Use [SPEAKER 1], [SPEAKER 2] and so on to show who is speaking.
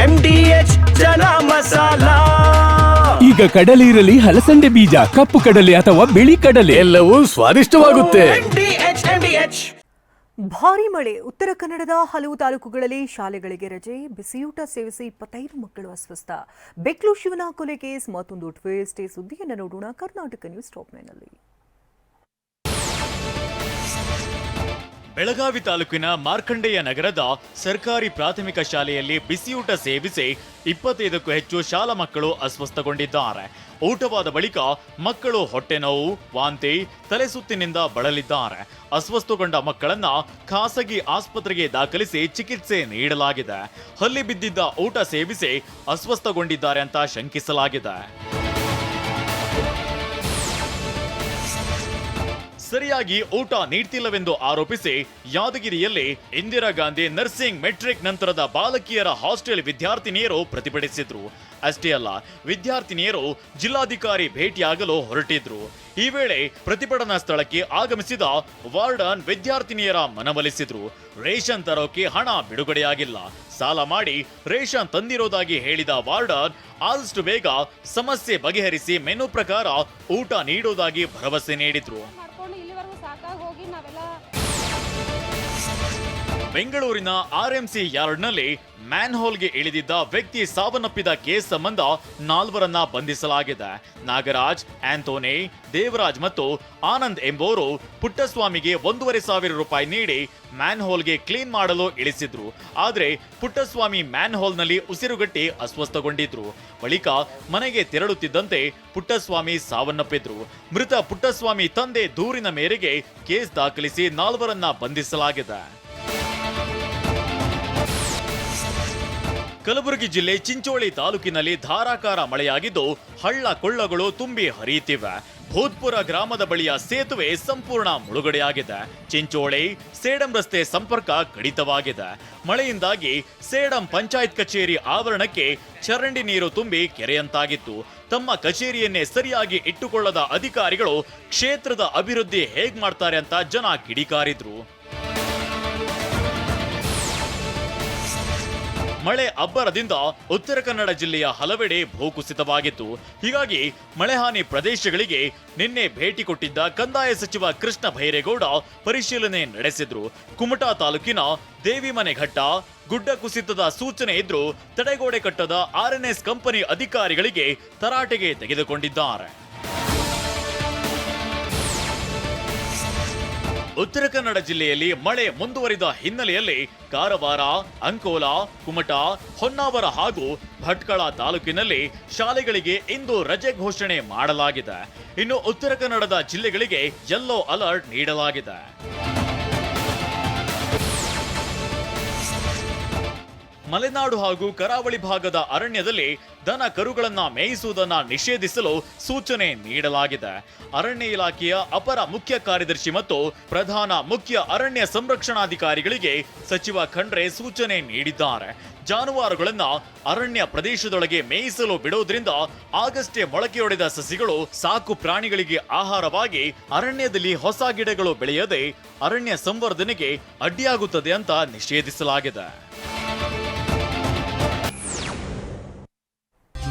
[SPEAKER 1] M D H chana masala.
[SPEAKER 2] ಈಗ ಕಡಲೆ ಇರಲಿ ಹಲಸಂಡೆ ಬೀಜ ಕಪ್ಪು ಕಡಲೆ ಅಥವಾ ಬಿಳಿ ಕಡಲೆ.
[SPEAKER 3] ಎಲ್ಲವೂ ಸ್ವಾದಿಷ್ಟವಾಗುತ್ತೆ.
[SPEAKER 1] M D H M D H
[SPEAKER 4] ಭಾರಿ ಮಳೆ. ಉತ್ತರ ಕನ್ನಡದ ಹಲವು ತಾಲೂಕುಗಳಲ್ಲಿ ಶಾಲೆಗಳಿಗೆ ರಜೆ ಬಿಸಿಯೂಟ ಸೇವಿಸಿ ಇಪ್ಪತ್ತೈದು ಮಕ್ಕಳು ಅಸ್ವಸ್ಥ. ಬೆಕ್ಲು ಶಿವನ ಕೊಲೆ ಕೇಸ್ ಮತ್ತೊಂದು ಟ್ವಿಸ್ಟ್ ಈ ಸುದ್ದಿಯನ್ನು ನೋಡೋಣ ಕರ್ನಾಟಕ ನ್ಯೂಸ್ ಟಾಪ್ ನೈನಲ್ಲಿ
[SPEAKER 5] ಬೆಳಗಾವಿ ತಾಲೂಕಿನ ಮಾರ್ಕಂಡೇಯ ನಗರದ ಸರ್ಕಾರಿ ಪ್ರಾಥಮಿಕ ಶಾಲೆಯಲ್ಲಿ ಬಿಸಿಯೂಟ ಸೇವಿಸಿ ಇಪ್ಪತ್ತೈದಕ್ಕೂ ಹೆಚ್ಚು ಶಾಲಾ ಮಕ್ಕಳು ಅಸ್ವಸ್ಥಗೊಂಡಿದ್ದಾರೆ. ಊಟವಾದ ಬಳಿಕ ಮಕ್ಕಳು ಹೊಟ್ಟೆ ನೋವು, ವಾಂತಿ, ತಲೆ ಸುತ್ತಿನಿಂದ ಬಳಲಿದ್ದಾರೆ. ಅಸ್ವಸ್ಥಗೊಂಡ ಮಕ್ಕಳನ್ನ ಖಾಸಗಿ ಆಸ್ಪತ್ರೆಗೆ ದಾಖಲಿಸಿ ಚಿಕಿತ್ಸೆ ನೀಡಲಾಗಿದೆ. ಹಲ್ಲಿ ಬಿದ್ದಿದ್ದ ಊಟ ಸೇವಿಸಿ ಅಸ್ವಸ್ಥಗೊಂಡಿದ್ದಾರೆ ಅಂತ ಶಂಕಿಸಲಾಗಿದೆ. ಸರಿಯಾಗಿ ಊಟ ನೀಡ್ತಿಲ್ಲವೆಂದು ಆರೋಪಿಸಿ ಯಾದಗಿರಿಯಲ್ಲಿ ಇಂದಿರಾ ಗಾಂಧಿ ನರ್ಸಿಂಗ್ ಮೆಟ್ರಿಕ್ ನಂತರದ ಬಾಲಕಿಯರ ಹಾಸ್ಟೆಲ್ ವಿದ್ಯಾರ್ಥಿನಿಯರು ಪ್ರತಿಭಟಿಸಿದ್ರು. ಅಷ್ಟೇ ಅಲ್ಲ, ವಿದ್ಯಾರ್ಥಿನಿಯರು ಜಿಲ್ಲಾಧಿಕಾರಿ ಭೇಟಿಯಾಗಲು ಹೊರಟಿದ್ರು. ಈ ವೇಳೆ ಪ್ರತಿಭಟನಾ ಸ್ಥಳಕ್ಕೆ ಆಗಮಿಸಿದ ವಾರ್ಡನ್ ವಿದ್ಯಾರ್ಥಿನಿಯರ ಮನವೊಲಿಸಿದ್ರು. ರೇಷನ್ ತರೋಕೆ ಹಣ ಬಿಡುಗಡೆಯಾಗಿಲ್ಲ. ಸಾಲ ಮಾಡಿ ರೇಷನ್ ತಂದಿರೋದಾಗಿ ಹೇಳಿದ ವಾರ್ಡನ್ ಆದಷ್ಟು ಬೇಗ ಸಮಸ್ಯೆ ಬಗೆಹರಿಸಿ ಮೆನು ಪ್ರಕಾರ ಊಟ ನೀಡೋದಾಗಿ ಭರವಸೆ ನೀಡಿದ್ರು. ಬೆಂಗಳೂರಿನ ಆರ್ಎಂಸಿ ಯಾರ್ಡ್ನಲ್ಲಿ ಮ್ಯಾನ್ ಹೋಲ್ಗೆ ಇಳಿದಿದ್ದ ವ್ಯಕ್ತಿ ಸಾವನ್ನಪ್ಪಿದ ಕೇಸ್ ಸಂಬಂಧ ನಾಲ್ವರನ್ನ ಬಂಧಿಸಲಾಗಿದೆ. ನಾಗರಾಜ್, ಆಂಥೋನಿ, ದೇವರಾಜ್ ಮತ್ತು ಆನಂದ್ ಎಂಬುವರು ಪುಟ್ಟಸ್ವಾಮಿಗೆ ಒಂದೂವರೆ ಸಾವಿರ ರೂಪಾಯಿ ನೀಡಿ ಮ್ಯಾನ್ ಹೋಲ್ಗೆ ಕ್ಲೀನ್ ಮಾಡಲು ಇಳಿಸಿದ್ರು. ಆದರೆ ಪುಟ್ಟಸ್ವಾಮಿ ಮ್ಯಾನ್ ಹೋಲ್ನಲ್ಲಿ ಉಸಿರುಗಟ್ಟಿ ಅಸ್ವಸ್ಥಗೊಂಡಿದ್ರು. ಬಳಿಕ ಮನೆಗೆ ತೆರಳುತ್ತಿದ್ದಂತೆ ಪುಟ್ಟಸ್ವಾಮಿ ಸಾವನ್ನಪ್ಪಿದ್ರು. ಮೃತ ಪುಟ್ಟಸ್ವಾಮಿ ತಂದೆ ದೂರಿನ ಮೇರೆಗೆ ಕೇಸ್ ದಾಖಲಿಸಿ ನಾಲ್ವರನ್ನ ಬಂಧಿಸಲಾಗಿದೆ. ಕಲಬುರಗಿ ಜಿಲ್ಲೆ ಚಿಂಚೋಳಿ ತಾಲೂಕಿನಲ್ಲಿ ಧಾರಾಕಾರ ಮಳೆಯಾಗಿದ್ದು ಹಳ್ಳ ಕೊಳ್ಳಗಳು ತುಂಬಿ ಹರಿಯುತ್ತಿವೆ. ಭೂತ್ಪುರ ಗ್ರಾಮದ ಬಳಿಯ ಸೇತುವೆ ಸಂಪೂರ್ಣ ಮುಳುಗಡೆಯಾಗಿದೆ. ಚಿಂಚೋಳಿ ಸೇಡಂ ರಸ್ತೆ ಸಂಪರ್ಕ ಕಡಿತವಾಗಿದೆ. ಮಳೆಯಿಂದಾಗಿ ಸೇಡಂ ಪಂಚಾಯತ್ ಕಚೇರಿ ಆವರಣಕ್ಕೆ ಚರಂಡಿ ನೀರು ತುಂಬಿ ಕೆರೆಯಂತಾಗಿತ್ತು. ತಮ್ಮ ಕಚೇರಿಯನ್ನೇ ಸರಿಯಾಗಿ ಇಟ್ಟುಕೊಳ್ಳದ ಅಧಿಕಾರಿಗಳು ಕ್ಷೇತ್ರದ ಅಭಿವೃದ್ಧಿ ಹೇಗ್ ಮಾಡ್ತಾರೆ ಅಂತ ಜನ ಕಿಡಿಕಾರಿದ್ರು. ಮಳೆ ಅಬ್ಬರದಿಂದ ಉತ್ತರ ಕನ್ನಡ ಜಿಲ್ಲೆಯ ಹಲವೆಡೆ ಭೂಕುಸಿತವಾಗಿತ್ತು ಹೀಗಾಗಿ ಮಳೆ ಹಾನಿ ಪ್ರದೇಶಗಳಿಗೆ ನಿನ್ನೆ ಭೇಟಿ ಕೊಟ್ಟಿದ್ದ ಕಂದಾಯ ಸಚಿವ ಕೃಷ್ಣ ಭೈರೇಗೌಡ ಪರಿಶೀಲನೆ ನಡೆಸಿದ್ರು. ಕುಮಟಾ ತಾಲೂಕಿನ ದೇವಿಮನೆ ಘಟ್ಟ ಗುಡ್ಡ ಕುಸಿತದ ಸೂಚನೆ ಇದ್ರೂ ತಡೆಗೋಡೆ ಕಟ್ಟದ ಆರ್ಎನ್ಎಸ್ ಕಂಪನಿ ಅಧಿಕಾರಿಗಳಿಗೆ ತರಾಟೆಗೆ ತೆಗೆದುಕೊಂಡಿದ್ದಾರೆ. ಉತ್ತರ ಕನ್ನಡ ಜಿಲ್ಲೆಯಲ್ಲಿ ಮಳೆ ಮುಂದುವರಿದ ಹಿನ್ನೆಲೆಯಲ್ಲಿ ಕಾರವಾರ, ಅಂಕೋಲಾ, ಕುಮಟಾ, ಹೊನ್ನಾವರ ಹಾಗೂ ಭಟ್ಕಳ ತಾಲೂಕಿನಲ್ಲಿ ಶಾಲೆಗಳಿಗೆ ಇಂದು ರಜೆ ಘೋಷಣೆ ಮಾಡಲಾಗಿದೆ. ಇನ್ನು ಉತ್ತರ ಕನ್ನಡದ ಜಿಲ್ಲೆಗಳಿಗೆ ಯೆಲ್ಲೋ ಅಲರ್ಟ್ ನೀಡಲಾಗಿದೆ. ಮಲೆನಾಡು ಹಾಗೂ ಕರಾವಳಿ ಭಾಗದ ಅರಣ್ಯದಲ್ಲಿ ದನ ಕರುಗಳನ್ನ ಮೇಯಿಸುವುದನ್ನು ನಿಷೇಧಿಸಲು ಸೂಚನೆ ನೀಡಲಾಗಿದೆ. ಅರಣ್ಯ ಇಲಾಖೆಯ ಅಪರ ಮುಖ್ಯ ಕಾರ್ಯದರ್ಶಿ ಮತ್ತು ಪ್ರಧಾನ ಮುಖ್ಯ ಅರಣ್ಯ ಸಂರಕ್ಷಣಾಧಿಕಾರಿಗಳಿಗೆ ಸಚಿವ ಖಂಡ್ರೆ ಸೂಚನೆ ನೀಡಿದ್ದಾರೆ. ಜಾನುವಾರುಗಳನ್ನ ಅರಣ್ಯ ಪ್ರದೇಶದೊಳಗೆ ಮೇಯಿಸಲು ಬಿಡೋದ್ರಿಂದ ಆಗಷ್ಟೇ ಮೊಳಕೆಯೊಡೆದ ಸಸಿಗಳು ಸಾಕು ಪ್ರಾಣಿಗಳಿಗೆ ಆಹಾರವಾಗಿ ಅರಣ್ಯದಲ್ಲಿ ಹೊಸ ಗಿಡಗಳು ಬೆಳೆಯದೆ ಅರಣ್ಯ ಸಂವರ್ಧನೆಗೆ ಅಡ್ಡಿಯಾಗುತ್ತದೆ ಅಂತ ನಿಷೇಧಿಸಲಾಗಿದೆ.